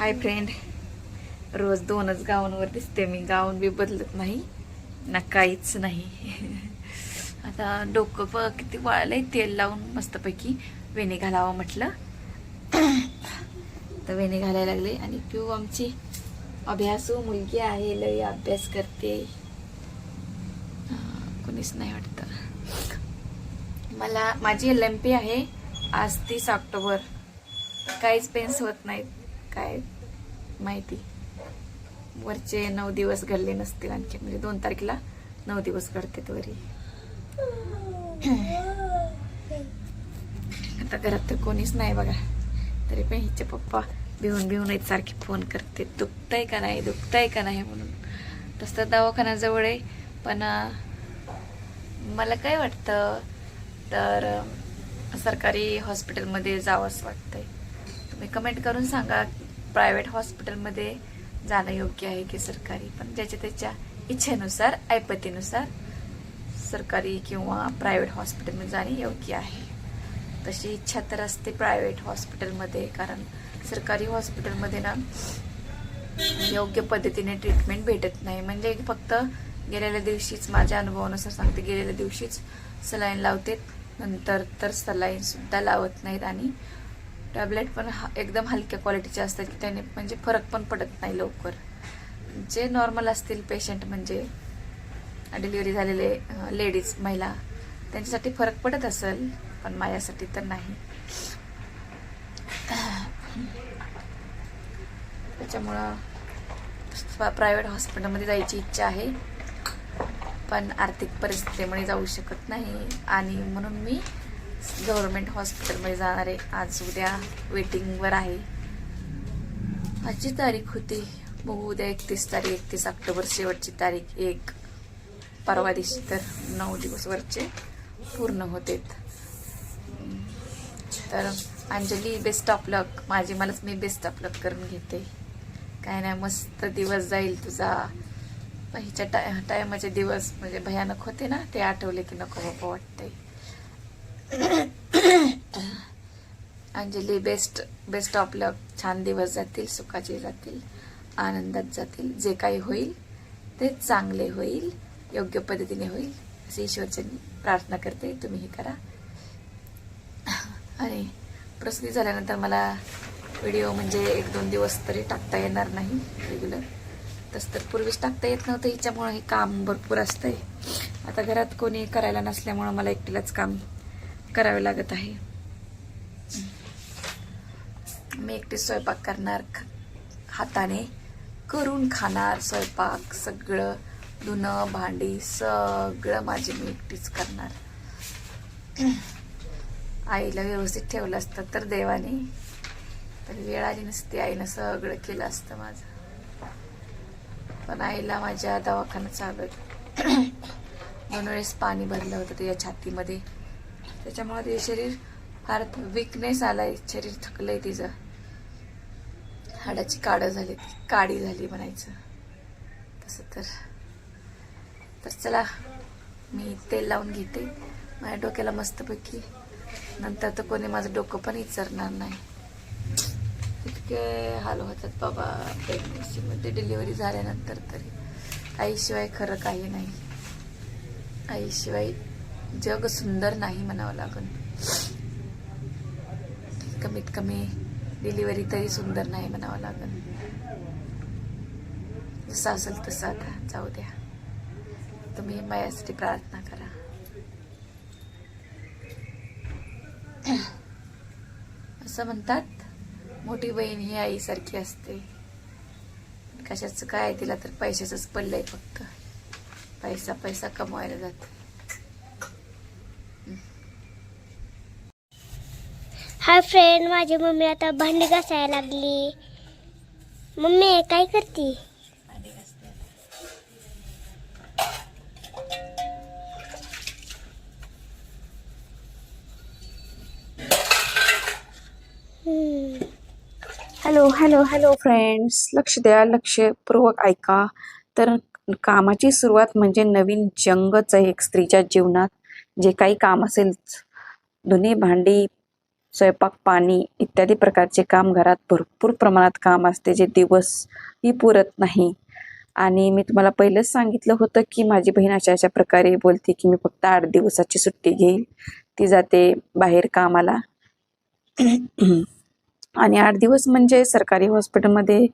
Hi friend. रोज दोनच गावांवर दिसते मी. गाऊन बी बदलत नाही. ना काहीच नाही. आता डोकं प किती वाळलंय तेल लावून मस्तपैकी वेणी घालावं म्हटलं. तर वेणी घालायला लागले. आणि पिऊ आमची. अभ्यासू मुलगी आहे. लई अभ्यास करते. कोणीच नाही वाटतं. मला माझी एल एम पी आहे. आज तीस ऑक्टोबर. काहीच पेन्स होत नाहीत. काय माहिती? वरचे नऊ दिवस घडले नसतील आणखी. म्हणजे दोन तारखेला नऊ दिवस घडतात वरी. आता घरात तर कोणीच नाही बघा. तरी पण हिचे पप्पा भिवून भिवून एक सारखे फोन करते. दुखतंय का नाही? दुखतंय का नाही म्हणून. तसं दवाखाना जवळ आहे. पण मला काय वाटतं तर सरकारी हॉस्पिटलमध्ये जावंच वाटतंय. तुम्ही कमेंट करून सांगा प्रायव्हेट हॉस्पिटलमध्ये जाणं योग्य आहे की सरकारी पण ज्याच्या त्याच्या इच्छेनुसार ऐपतीनुसार सरकारी किंवा प्रायव्हेट हॉस्पिटलमध्ये जाणे योग्य आहे. तशी इच्छा तर असते प्रायव्हेट हॉस्पिटलमध्ये कारण सरकारी हॉस्पिटलमध्ये ना योग्य पद्धतीने ट्रीटमेंट भेटत नाही. म्हणजे फक्त गेलेल्या दिवशीच माझ्या अनुभवानुसार सांगते गेलेल्या दिवशीच सलाईन लावते नंतर तर सलाईन सुद्धा लावत नाहीत आणि टॅबलेट पण हा- एकदम हलक्या क्वालिटीचे असतात की त्याने म्हणजे फरक पण पडत नाही लवकर. जे नॉर्मल असतील पेशंट म्हणजे डिलिव्हरी झालेले लेडीज महिला त्यांच्यासाठी फरक पडत असेल पण माझ्यासाठी तर नाही. त्याच्यामुळं प्रायव्हेट हॉस्पिटलमध्ये जायची इच्छा आहे. पण आर्थिक परिस्थितीमुळे जाऊ शकत नाही. आणि म्हणून मी गव्हर्नमेंट हॉस्पिटलमध्ये जाणार आहे. आज उद्या वेटिंगवर आहे. आजची तारीख होती. बघू उद्या एकतीस तारीख एकतीस ऑक्टोबर शेवटची तारीख एक. परवा दिवशी तर नऊ दिवसवरचे पूर्ण होतेत. तर अंजली बेस्ट ऑफ लक माझी मलाच मी बेस्ट ऑफ लक करून घेते. काय नाही मस्त दिवस जाईल तुझा. हिच्या टाय टायमाचे दिवस म्हणजे भयानक होते ना ते आठवले की नको बाबा वाटतंय. Anjali best best of luck छान दिवस जातील सुखाचे जातील आनंदात जातील. जे काही होईल ते चांगले होईल योग्य पद्धतीने होईल असे ईश्वरचरणी प्रार्थना करते. तुम्ही हे करा. आणि प्रसूती झाल्यानंतर मला व्हिडिओ म्हणजे एक दोन दिवस तरी टाकता येणार नाही रेग्युलर तसं तर पूर्वीच टाकता येत नव्हतं. हिच्यामुळं हे काम भरपूर असतंय. आता घरात कोणी करायला नसल्यामुळं मला एकटीलाच काम करावे लागत आहे. मी एकटी स्वयंपाक करणार हाताने करून खाणार स्वयंपाक सगळं धुणं भांडी सगळं माझी मी एकटीच करणार. आईला व्यवस्थित ठेवलं असतं तर देवाने तर वेळ आली नसती आईनं सगळं केलं असतं माझं. पण आईला माझ्या दवाखाना चालू दोन वेळेस पाणी भरलं होतं तिच्या छातीमध्ये. त्याच्यामुळे ते शरीर फार विकनेस आलाय. शरीर थकलंय तिचं. हाडाची काडं झाली ती काडी झाली म्हणायचं. तसं तर. तर चला मी तेल लावून घेते. माझ्या डोक्याला मस्तपैकी. नंतर तर कोणी माझं डोकं पण विचारणार नाही. इतके हाल होतात बाबा. प्रेग्नन्सीमध्ये डिलिव्हरी झाल्यानंतर तरी. आईशिवाय खरं काही नाही. आईशिवाय जग सुंदर नाही म्हणावं लागन. कमीत कमी डिलिव्हरी तरी सुंदर नाही म्हणावं लागन. जसं असेल तसं आता जाऊ द्या. तुम्ही माझ्यासाठी प्रार्थना करा. असं म्हणतात मोठी बहीण ही आईसारखी असते. कशाचं काय तिला तर पैशाचंच पडलंय फक्त. पैसा पैसा कमवायला जातो. हाय फ्रेंड माझी मम्मी आता भांडी घासायला लागली. मम्मी काय करते? हॅलो हॅलो हॅलो फ्रेंड्स लक्ष द्या लक्षपूर्वक ऐका. तर कामाची सुरुवात म्हणजे नवीन जंगच आहे एक स्त्रीच्या जीवनात. जे काही काम असेल दोन्ही भांडी स्वयंपाक पाणी इत्यादी प्रकारचे काम घरात भरपूर प्रमाणात काम असते जे दिवसही पुरत नाही. आणि मी तुम्हाला पहिलंच सांगितलं होतं की माझी बहीण अशा अशा प्रकारे बोलते की मी फक्त आठ दिवसाची सुट्टी घेईल ती जाते बाहेर कामाला. आणि आठ दिवस म्हणजे सरकारी हॉस्पिटलमध्ये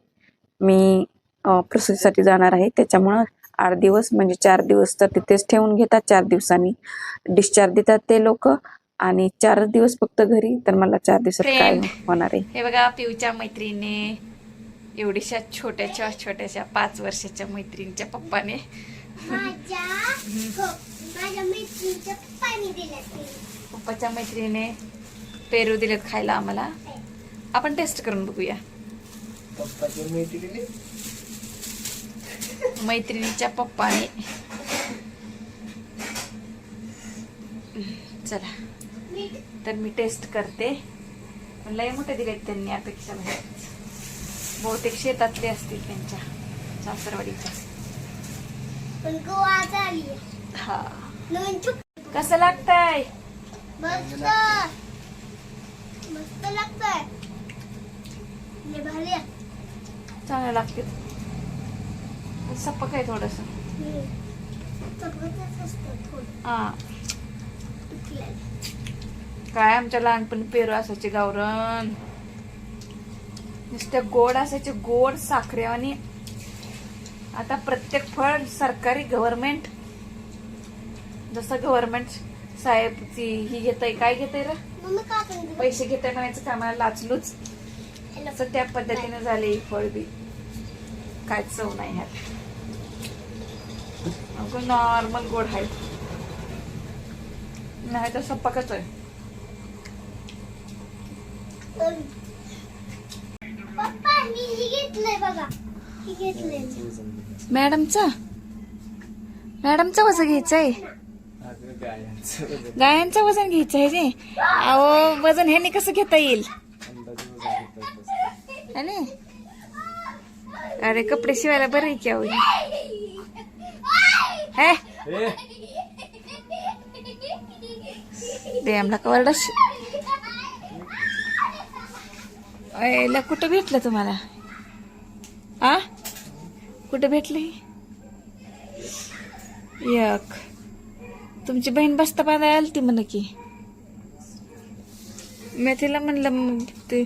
मी प्रसूतीसाठी जाणार आहे. त्याच्यामुळं आठ दिवस म्हणजे चार दिवस तर तिथेच ठेवून घेतात चार दिवसांनी डिस्चार्ज देतात ते लोक. आणि चार दिवस फक्त घरी तर मला चार दिवसात काय. होणार आहे. हे बघा पिऊच्या मैत्रिणीने एवढीशा छोट्याच्या छोट्याशा पाच वर्षाच्या मैत्रिणीच्या पप्पाने. पप्पाच्या मैत्रिणीने पेरू दिलेत खायला आम्हाला. आपण टेस्ट करून बघूया. मैत्रिणीच्या पप्पाने. चला. तर मी टेस्ट करते. लय मोठे दिलेत त्यांनी अपेक्षा बाहेर बहुतेक शेतातले असतील त्यांच्या. सासरवाडीच्या. हा. चुक कसं लागतंय? मस्त. मस्त. चांगलं लागते. सप्पक आहे थोडस. हा. काय आमच्या लहानपणी पेरू असायचे गावरण नुसते गोड असायचे गोड साखरेवानी आता प्रत्येक फळ सरकारी गव्हर्नमेंट जसं गव्हर्नमेंट साहेब ती ही घेतय काय घेतय र? पैसे घेतय म्हणायचं कामाला लाचलूच. असं त्या पद्धतीने झाले ही फळ बी. काय चव नाही ह्यात. नॉर्मल गोड आहे नाही तर सप्पकच आहे पप्पा मी घेतलंय बघा. घेतलंय. मॅडमचा? मॅडमचं वजन घ्यायचंय. गायांचं वजन घ्यायचंय रे. अहो वजन ह्याने कसं घेता येईल. है ना? अरे कपडे शिवायला बरं आहे की अहो? हे. हे ए, डॅमला का अयला कुठं भेटलं तुम्हाला? आ? कुठं भेटली? यक. तुमची बहीण बसता पाहायला आली ती म्हण की. मी तिला म्हणलं मग ते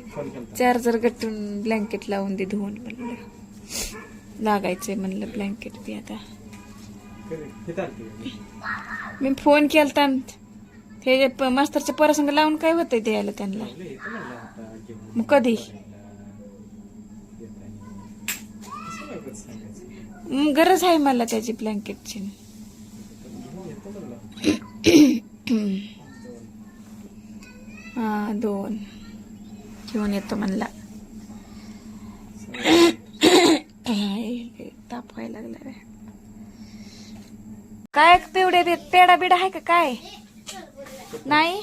चार्जर गटून ब्लँकेट लावून दे धुवून म्हणलं. लागायचंय म्हणलं ब्लँकेट बी आता. मी फोन केलता. न ते जे प- मास्तरच्या पोरासंग लावून काय होतंय द्यायला त्यांना. मग कधी? गरज आहे मला त्याची ब्लँकेटची हा दोन. घेऊन येतो म्हणला. ताप व्हायला लागला रे. काय पेवडे पेडा बिडा आहे का काय? नाही?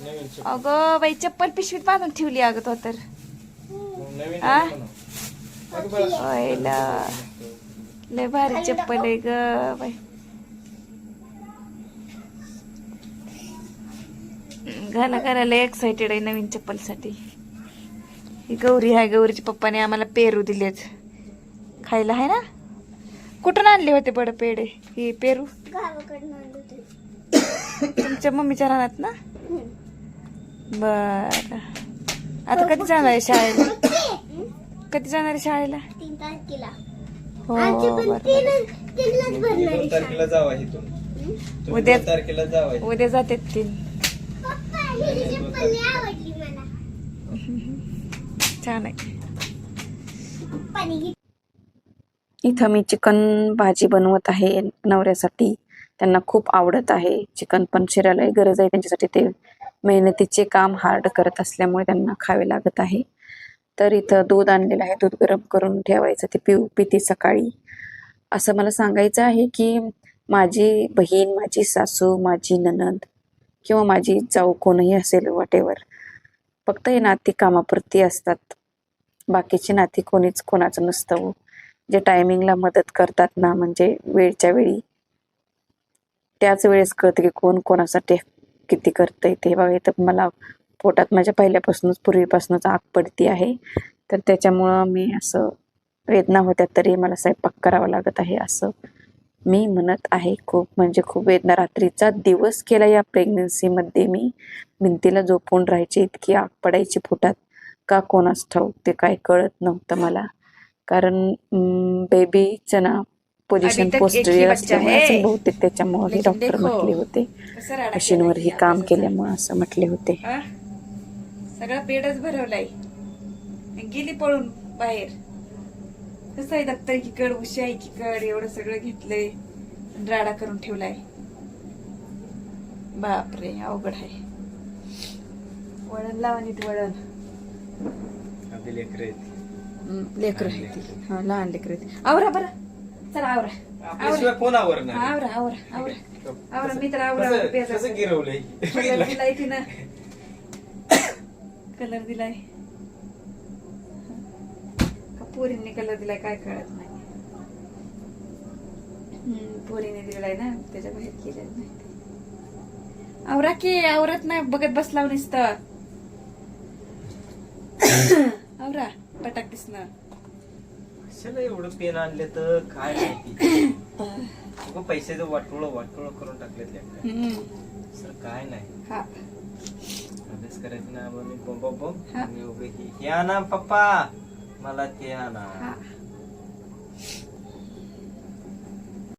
नवीन चप्पल. अगं बाई चप्पल पिशवीत बांधून ठेवली अगं तो तर. मग नवीन आ? बनव. अगं बाळा. ओयला लय भारी चप्पल आहे ग बाई. घाला घाला लय एक्साइटेड आहे नवीन चप्पलसाठी ही गौरी आहे गौरीच्या पप्पाने आम्हाला पेरू दिलेत. खायला आहे ना? कुठून आणले होते बड पेढे? ही पेरू? गावाकडनं आणलं होतं. तुमच्या मम्मीच्या रानात ना? बर. आता कधी जाणार आहे शाळेला? कधी जाणार आहे शाळेला? तीन तारखेला. हो आमची पण बरं तीनलाच दोन तारखेला जावा इथून. तुम्ही उद्या- दोन तारखेला जावा इथून. उद्या जाते तीन. पप्पा ही चप्पल लई आवडली मला. छान आहे. इथं मी चिकन भाजी बनवत आहे नवऱ्यासाठी. त्यांना खूप आवडत आहे. चिकन पण शिरायलाही गरज आहे. त्यांच्यासाठी ते मेहनतीचे काम हार्ड करत असल्यामुळे त्यांना खावे लागत आहे. तर इथं दूध आणलेलं आहे. दूध गरम करून ठेवायचं. ते पिऊ पिती सकाळी. असं मला सांगायचं आहे की माझी बहीण माझी सासू माझी ननद किंवा माझी जाऊ कोणही असेल वाटेवर फक्त हे नाती कामापुरती असतात. बाकीची नाती कोणीच कोणाचं नसतं हो. जे टायमिंगला मदत करतात ना म्हणजे वेळच्या वेळी. त्याच वेळेस कळतं की कोण कोणासाठी किती करतंय ते बघा. इथं मला पोटात माझ्या पहिल्यापासूनच पूर्वीपासूनच आग पडती आहे. तर त्याच्यामुळं मी असं वेदना होत्या तरी मला स्वयंपाक करावा लागत आहे असं मी म्हणत आहे. खूप म्हणजे खूप वेदना. रात्रीचा दिवस केला या प्रेग्नन्सीमध्ये मी. भिंतीला झोपून राहायची इतकी आग पडायची पोटात. का कोणास ठाऊक? ते काय कळत नव्हतं मला. कारण बेबीचं ना पोझिशन बच्चा असल्यामुळे है. असेल बहुतेक त्याच्यामुळे हे डॉक्टर म्हटले होते. मशीनवर ही काम. केल्यामुळे असं म्हटले होते? सगळा पेडच भरवलाय. गेली पळून बाहेर. कसं आहे दत्तर एकीकड उशी आहे एकीकड एवढं सगळं घेतलंय. राडा करून ठेवलाय. बापरे अवघड आहे. वळण लावा नीट वळण. लेकरं आहेत. लेकरं हा लहान लेकर आवरा बरं. चला आवरा. आपल्याशिवाय कोण आवरणार आवरा आवरा आवरा. आवरा मी तर आवरा कसं- पेजा कसं गिरवलंय? कलर दिलाय तिनं. कलर दिलाय. का पोरींनी कलर दिलाय काय कळत नाही. हम्म, पोरीने दिलाय ना त्याच्या बाहेर केलेलं नाही. आवरा की आवरत नाही बघत बसला नुसतं. आवरा पटाक दिसणं. कशाला एवढं पेन आणले तर काय माहिती? उगा पैशाचं वाटोळ वाटोळ करून टाकलेत लेकरं. सर काय नाही. हा. अभ्यास करायचं ना मग मी बम बम बम हा. आणि उभे हे हे आणा पप्पा. मला ते आणा. हा.